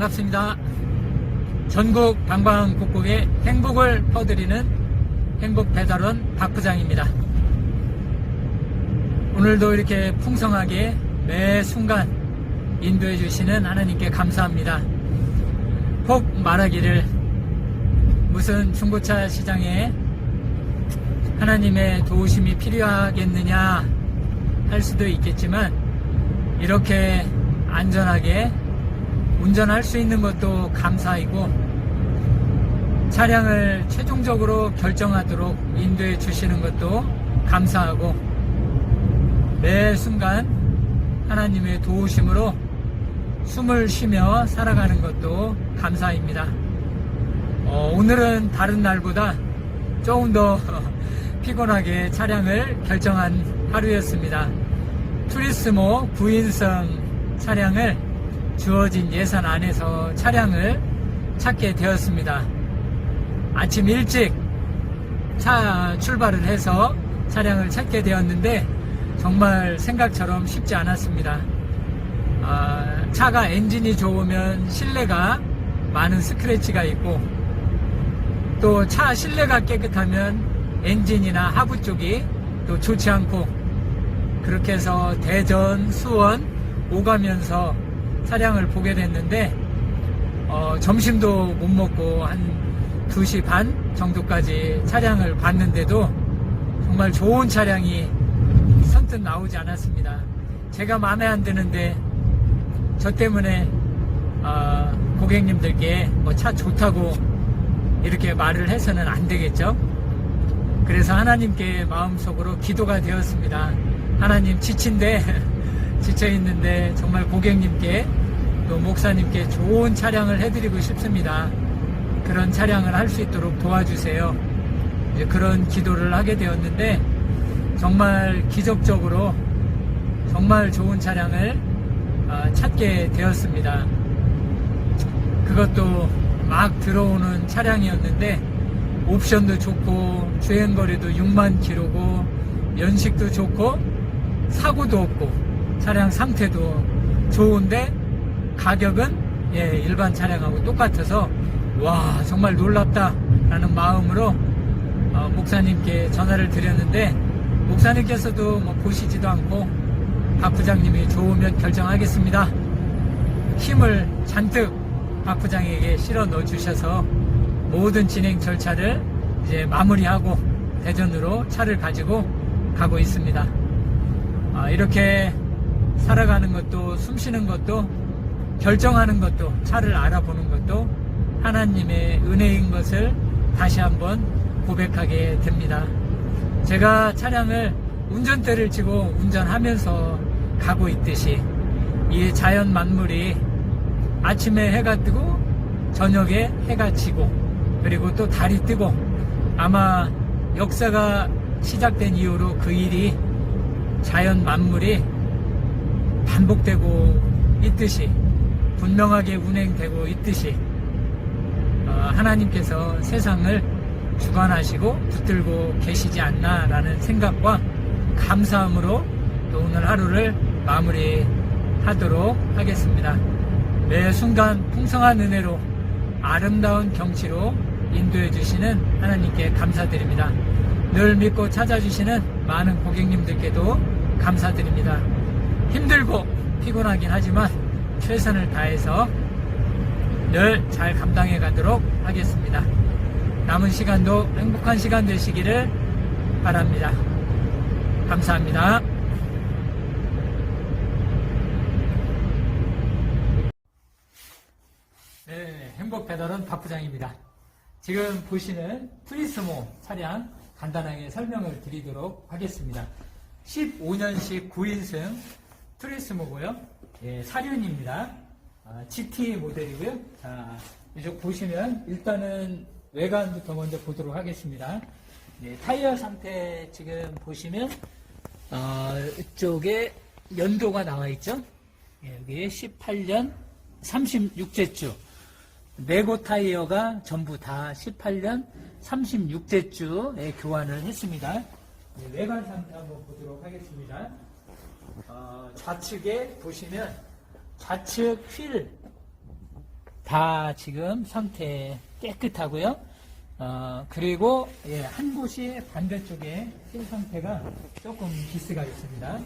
반갑습니다. 전국 방방곡곡에 행복을 퍼드리는 행복 배달원 박 부장입니다. 오늘도 이렇게 풍성하게 매 순간 인도해 주시는 하나님께 감사합니다. 혹 말하기를 무슨 중고차 시장에 하나님의 도우심이 필요하겠느냐 할 수도 있겠지만 이렇게 안전하게 운전할 수 있는 것도 감사이고 차량을 최종적으로 결정하도록 인도해 주시는 것도 감사하고 매 순간 하나님의 도우심으로 숨을 쉬며 살아가는 것도 감사입니다. 어, 오늘은 다른 날보다 조금 더 피곤하게 차량을 결정한 하루였습니다. 투리스모 9인승 차량을 주어진 예산 안에서 차량을 찾게 되었습니다. 아침 일찍 차 출발을 해서 차량을 찾게 되었는데 정말 생각처럼 쉽지 않았습니다. 아, 차가 엔진이 좋으면 실내가 많은 스크래치가 있고 또 차 실내가 깨끗하면 엔진이나 하부 쪽이 또 좋지 않고 그렇게 해서 대전, 수원 오가면서 차량을 보게 됐는데 어, 점심도 못 먹고 한 2시 반 정도까지 차량을 봤는데도 정말 좋은 차량이 선뜻 나오지 않았습니다. 제가 마음에 안 드는데 저 때문에 어, 고객님들께 뭐 차 좋다고 이렇게 말을 해서는 안 되겠죠. 그래서 하나님께 마음속으로 기도가 되었습니다. 하나님 지친데 지쳐 있는데 정말 고객님께 또 목사님께 좋은 차량을 해드리고 싶습니다. 그런 차량을 할 수 있도록 도와주세요. 이제 그런 기도를 하게 되었는데 정말 기적적으로 정말 좋은 차량을 어, 찾게 되었습니다. 그것도 막 들어오는 차량이었는데 옵션도 좋고 주행거리도 6만 킬로고 연식도 좋고 사고도 없고 차량 상태도 좋은데 가격은 예, 일반 차량하고 똑같아서 와 정말 놀랍다 라는 마음으로 어, 목사님께 전화를 드렸는데 목사님께서도 뭐 보시지도 않고 박 부장님이 좋으면 결정하겠습니다 힘을 잔뜩 박 부장에게 실어 넣어 주셔서 모든 진행 절차를 이제 마무리하고 대전으로 차를 가지고 가고 있습니다. 아, 이렇게 살아가는 것도 숨 쉬는 것도 결정하는 것도 차를 알아보는 것도 하나님의 은혜인 것을 다시 한번 고백하게 됩니다. 제가 차량을 운전대를 쥐고 운전하면서 가고 있듯이 이 자연 만물이 아침에 해가 뜨고 저녁에 해가 지고 그리고 또 달이 뜨고 아마 역사가 시작된 이후로 그 일이 자연 만물이 반복되고 있듯이 분명하게 운행되고 있듯이 어, 하나님께서 세상을 주관하시고 붙들고 계시지 않나라는 생각과 감사함으로 또 오늘 하루를 마무리하도록 하겠습니다. 매 순간 풍성한 은혜로 아름다운 경치로 인도해 주시는 하나님께 감사드립니다. 늘 믿고 찾아주시는 많은 고객님들께도 감사드립니다. 힘들고 피곤하긴 하지만 최선을 다해서 늘 잘 감당해 가도록 하겠습니다. 남은 시간도 행복한 시간 되시기를 바랍니다. 감사합니다. 네, 행복 배달은 박 부장입니다. 지금 보시는 프리스모 차량 간단하게 설명을 드리도록 하겠습니다. 15년식 9인승 프리스모고요. 예, 사륜입니다. 아, GT 모델이고요. 자, 이쪽 보시면 일단은 외관부터 먼저 보도록 하겠습니다. 네, 타이어 상태 지금 보시면 어, 이쪽에 연도가 나와 있죠. 예, 여기 18년 36제 주 네고 타이어가 전부 다 18년 36제 주에 교환을 했습니다. 네, 외관 상태 한번 보도록 하겠습니다. 어, 좌측에 보시면 좌측 휠 다 지금 상태 깨끗하고요. 어, 그리고 예, 한 곳이 반대쪽에 휠 상태가 조금 기스가 있습니다.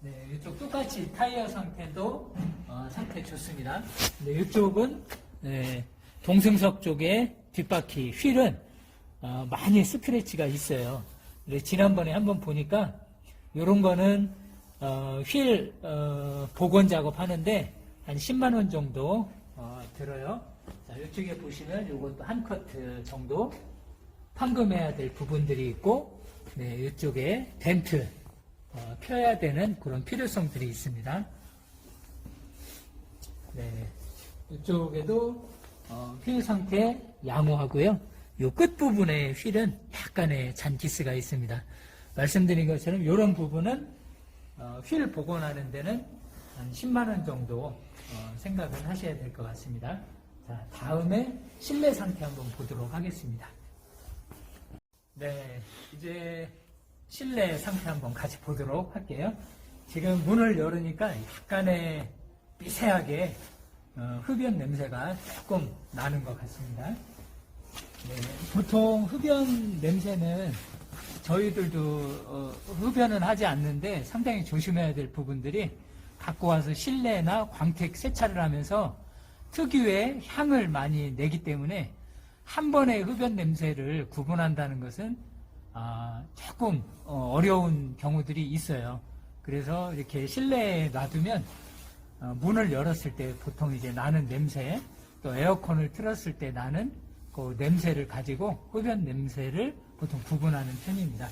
네, 이쪽 똑같이 타이어 상태도 어, 상태 좋습니다. 근데 이쪽은 네, 동승석 쪽에 뒷바퀴 휠은 어, 많이 스크래치가 있어요. 지난번에 한번 보니까 이런 거는 어, 휠 어, 복원 작업 하는데 한 10만 원 정도 어, 들어요. 자, 이쪽에 보시면 이것도 한 커트 정도 판금해야 될 부분들이 있고 네, 이쪽에 덴트 어, 펴야 되는 그런 필요성들이 있습니다. 네, 이쪽에도 어, 휠 상태 양호하고요. 이 끝부분에 휠은 약간의 잔기스가 있습니다. 말씀드린 것처럼 이런 부분은 어, 휠 복원하는 데는 한 10만 원 정도 어, 생각을 하셔야 될 것 같습니다. 자, 다음에 실내 상태 한번 보도록 하겠습니다. 네, 이제 실내 상태 한번 같이 보도록 할게요. 지금 문을 열으니까 약간의 미세하게 어, 흡연 냄새가 조금 나는 것 같습니다. 네, 보통 흡연 냄새는 저희들도 어, 흡연은 하지 않는데 상당히 조심해야 될 부분들이 갖고 와서 실내나 광택 세차를 하면서 특유의 향을 많이 내기 때문에 한 번에 흡연 냄새를 구분한다는 것은 아, 조금 어, 어려운 경우들이 있어요. 그래서 이렇게 실내에 놔두면 어, 문을 열었을 때 보통 이제 나는 냄새, 또 에어컨을 틀었을 때 나는 그 냄새를 가지고 흡연 냄새를 보통 구분하는 편입니다.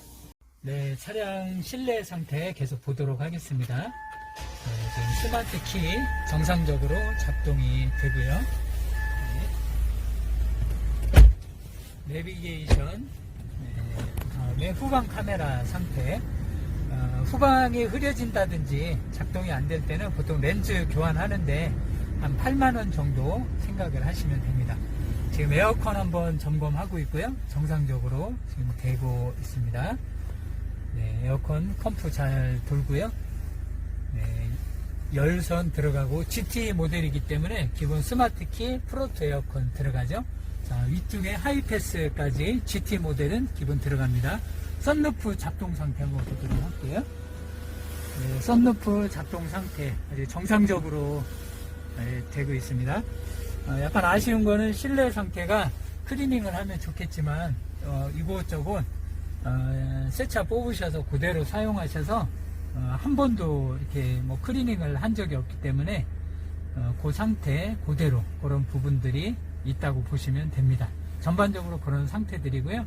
네, 차량 실내 상태 계속 보도록 하겠습니다. 네, 지금 스마트 키 정상적으로 작동이 되고요. 네. 내비게이션, 네, 다음에 후방 카메라 상태. 어, 후방이 흐려진다든지 작동이 안 될 때는 보통 렌즈 교환하는데 한 8만원 정도 생각을 하시면 됩니다. 지금 에어컨 한번 점검하고 있고요. 정상적으로 지금 되고 있습니다. 네, 에어컨 컴프 잘 돌고요. 네, 열선 들어가고 GT 모델이기 때문에 기본 스마트키 프로토 에어컨 들어가죠. 자, 위쪽에 하이패스까지 GT 모델은 기본 들어갑니다. 썬루프 작동 상태 한번 보도록 할게요. 네, 썬루프 작동 상태 아주 정상적으로 네, 되고 있습니다. 어, 약간 아쉬운 거는 실내 상태가 클리닝을 하면 좋겠지만 어, 이곳저곳 어, 세차 뽑으셔서 그대로 사용하셔서 어, 한 번도 이렇게 뭐 클리닝을 한 적이 없기 때문에 어, 그 상태 그대로 그런 부분들이 있다고 보시면 됩니다. 전반적으로 그런 상태들이고요.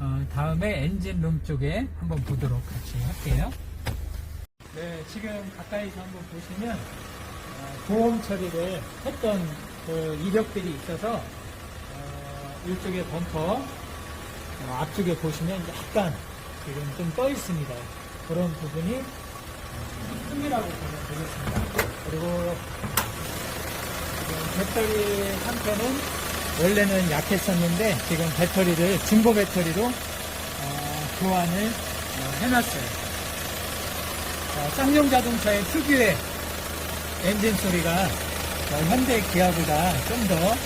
어, 다음에 엔진룸 쪽에 한번 보도록 같이 할게요. 네, 지금 가까이서 한번 보시면 어, 보험 처리를 했던 그 이력들이 있어서 어, 이쪽에 범퍼 어, 앞쪽에 보시면 약간 지금 좀 떠 있습니다. 그런 부분이 어, 흠이라고 보면 되겠습니다. 그리고 배터리 상태는 원래는 약했었는데 지금 배터리를 중고 배터리로 어, 교환을 어, 해놨어요. 자, 쌍용 자동차의 특유의 엔진 소리가 어, 현대 기아보다 좀더 어,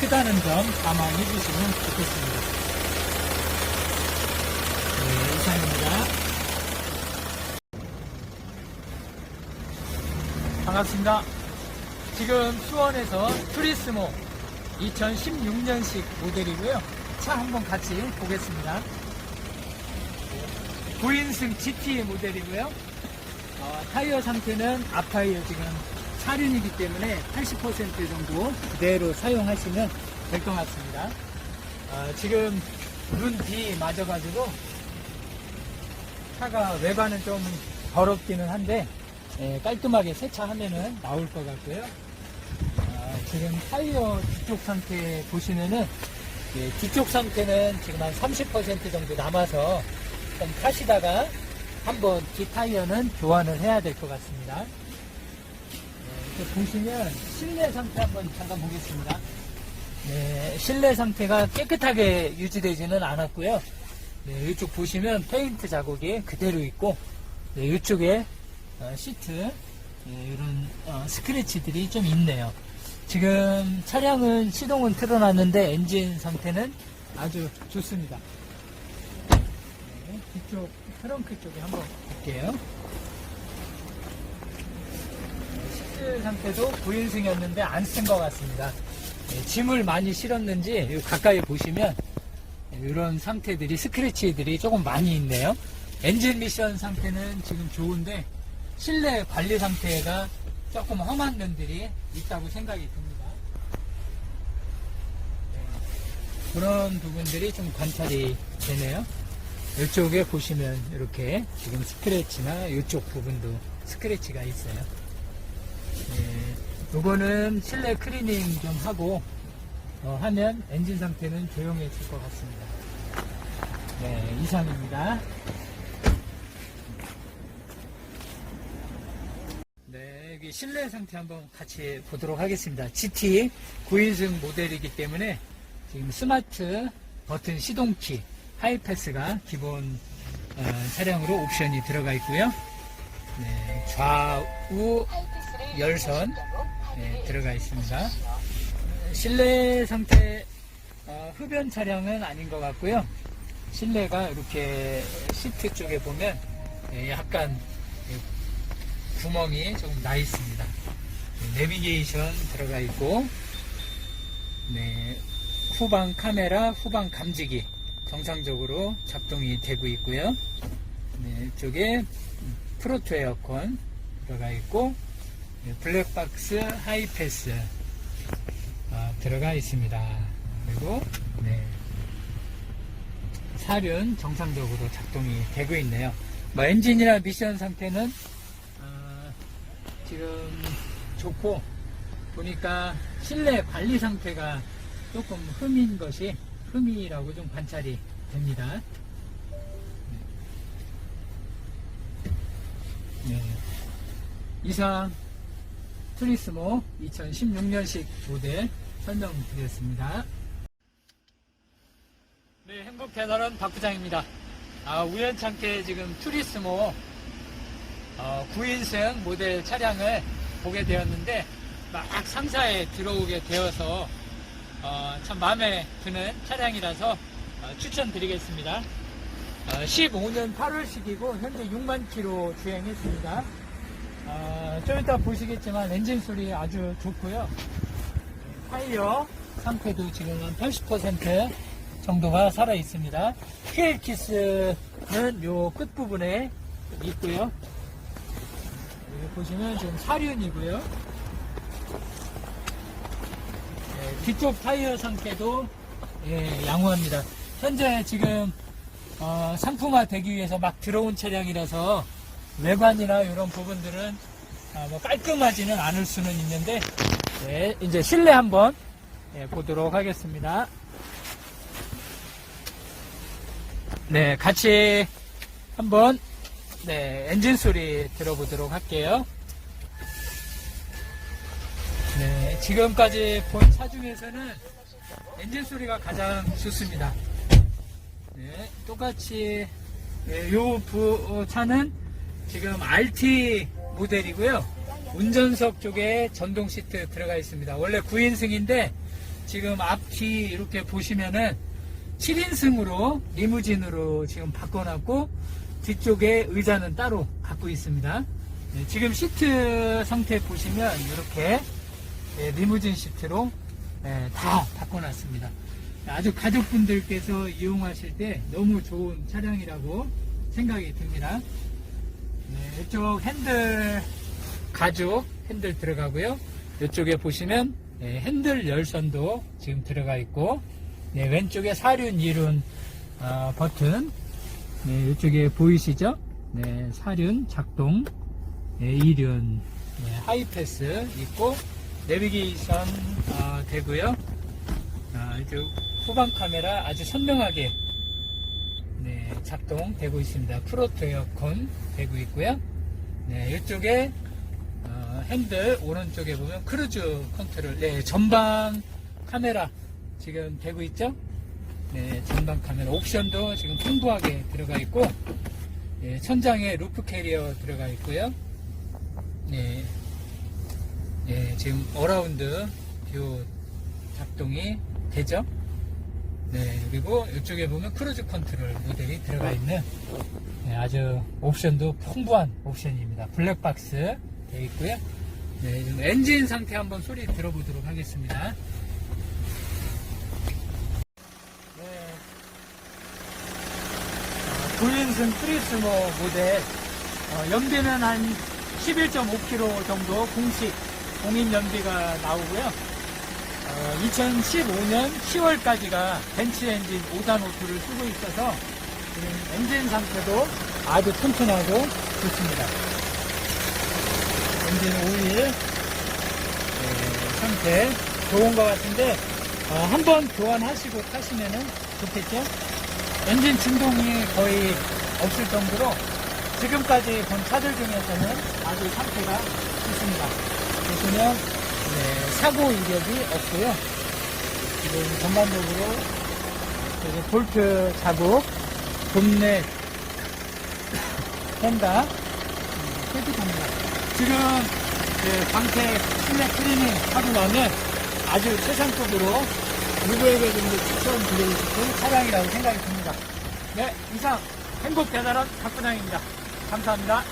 크다는 점 감안해 주시면 좋겠습니다. 네, 이상입니다. 반갑습니다. 지금 수원에서 투리스모 2016년식 모델이고요. 차 한번 같이 보겠습니다. 9인승 GT 모델이고요. 어, 타이어 상태는 앞타이어 지금 차륜이기 때문에 80% 정도 그대로 사용하시면 될 것 같습니다. 어, 지금 눈뒤 맞아가지고 차가 외관은 좀 더럽기는 한데 예, 깔끔하게 세차하면은 나올 것 같고요. 아, 지금 타이어 뒤쪽 상태 보시면은 예, 뒤쪽 상태는 지금 한 30% 정도 남아서 좀 타시다가 한번 뒤 타이어는 교환을 해야 될 것 같습니다. 보시면 실내 상태 한번 잠깐 보겠습니다. 네, 실내 상태가 깨끗하게 유지되지는 않았고요. 네, 이쪽 보시면 페인트 자국이 그대로 있고 네, 이쪽에 어, 시트 네, 이런 어, 스크래치들이 좀 있네요. 지금 차량은 시동은 틀어놨는데 엔진 상태는 아주 좋습니다. 네, 뒤쪽 트렁크 쪽에 한번 볼게요. 네, 시트 상태도 9인승이었는데 안 쓴 것 같습니다. 네, 짐을 많이 실었는지 가까이 보시면 이런 상태들이 스크래치들이 조금 많이 있네요. 엔진 미션 상태는 지금 좋은데 실내 관리 상태가 조금 험한 면들이 있다고 생각이 듭니다. 네, 그런 부분들이 좀 관찰이 되네요. 이쪽에 보시면 이렇게 지금 스크래치나 이쪽 부분도 스크래치가 있어요. 네, 요거는 실내 클리닝 좀 하고 어, 하면 엔진 상태는 조용해질 것 같습니다. 네, 이상입니다. 네, 여기 실내 상태 한번 같이 보도록 하겠습니다. GT 9인승 모델이기 때문에 지금 스마트 버튼 시동키 하이패스가 기본 어, 차량으로 옵션이 들어가 있고요. 네, 좌우 열선 네, 들어가 있습니다. 실내 상태 어, 흡연 차량은 아닌 것 같고요. 실내가 이렇게 시트 쪽에 보면 예, 약간 예, 구멍이 조금 나 있습니다. 네, 내비게이션 들어가 있고, 네, 후방 카메라, 후방 감지기 정상적으로 작동이 되고 있고요. 네, 이쪽에 프로토 에어컨 들어가 있고, 네, 블랙박스 하이패스 아, 들어가 있습니다. 그리고 네, 사륜 정상적으로 작동이 되고 있네요. 뭐 엔진이나 미션 상태는 어, 지금 좋고 보니까 실내 관리 상태가 조금 흠인 것이 흠이라고 좀 관찰이 됩니다. 네. 이상 투리스모 2016년식 모델 설명드렸습니다. 네, 행복 배달원 박 부장입니다. 아, 우연찮게 지금 투리스모 어, 9인승 모델 차량을 보게 되었는데 막 상사에 들어오게 되어서 어, 참 마음에 드는 차량이라서 어, 추천드리겠습니다. 어, 15년 8월식이고 현재 6만 킬로 주행했습니다. 어, 좀 이따 보시겠지만 엔진 소리 아주 좋고요. 타이어 상태도 지금 한 80% 정도가 살아 있습니다. 힐키스는 요 끝부분에 있고요. 여기 보시면 지금 사륜이고요. 네, 뒤쪽 타이어 상태도 예, 양호합니다. 현재 지금 어, 상품화 되기 위해서 막 들어온 차량이라서 외관이나 이런 부분들은 아, 뭐 깔끔하지는 않을 수는 있는데 네, 이제 실내 한번 예, 보도록 하겠습니다. 네, 같이 한번 네, 엔진 소리 들어보도록 할게요. 네, 지금까지 본 차 중에서는 엔진 소리가 가장 좋습니다. 네, 똑같이 네, 요 부, 어, 차는 지금 RT 모델이고요. 운전석 쪽에 전동 시트 들어가 있습니다. 원래 9인승인데 지금 앞뒤 이렇게 보시면은 7인승으로 리무진으로 지금 바꿔놨고 뒤쪽에 의자는 따로 갖고 있습니다. 네, 지금 시트 상태 보시면 이렇게 네, 리무진 시트로 네, 다 바꿔놨습니다. 아주 가족분들께서 이용하실 때 너무 좋은 차량이라고 생각이 듭니다. 네, 이쪽 핸들 가죽 핸들 들어가고요. 이쪽에 보시면 네, 핸들 열선도 지금 들어가 있고 네, 왼쪽에 사륜, 이륜 어, 버튼 네, 이쪽에 보이시죠? 네, 사륜 작동 네, 이륜 네, 하이패스 있고 내비게이션 어, 되고요. 아, 후방 카메라 아주 선명하게 네, 작동되고 있습니다. 프로토 에어컨 되고 있고요. 네, 이쪽에 어, 핸들 오른쪽에 보면 크루즈 컨트롤, 네, 전방 카메라 지금 되고 있죠? 네, 전방 카메라 옵션도 지금 풍부하게 들어가 있고, 네, 천장에 루프 캐리어 들어가 있고요. 네, 네, 지금 어라운드 요 작동이 되죠. 네, 그리고 이쪽에 보면 크루즈 컨트롤 모델이 들어가 있는 네, 아주 옵션도 풍부한 옵션입니다. 블랙박스 되어 있고요. 네, 지금 엔진 상태 한번 소리 들어보도록 하겠습니다. 네. 구인승 프리스모 모델 어, 연비는 한 11.5km 정도 공식 공인 연비가 나오고요. 2015년 10월까지가 벤츠 엔진 5단 오토를 쓰고 있어서 지금 엔진 상태도 아주 튼튼하고 좋습니다. 엔진 오일 네, 상태 좋은 것 같은데 어, 한번 교환하시고 타시면은 좋겠죠? 엔진 진동이 거의 없을 정도로 지금까지 본 차들 중에서는 아주 상태가 좋습니다. 보시면 네, 사고 이력이 없고요. 지금 전반적으로 여기 볼트 자국, 본넷, 펜다 음, 깨끗합니다. 지금 그 광택 실내 클리닝 하고 나면 아주 최상급으로 누구에게든지 추천드리고 싶은 차량이라고 생각이 듭니다. 네, 이상 행복 대단한 박근영입니다. 감사합니다.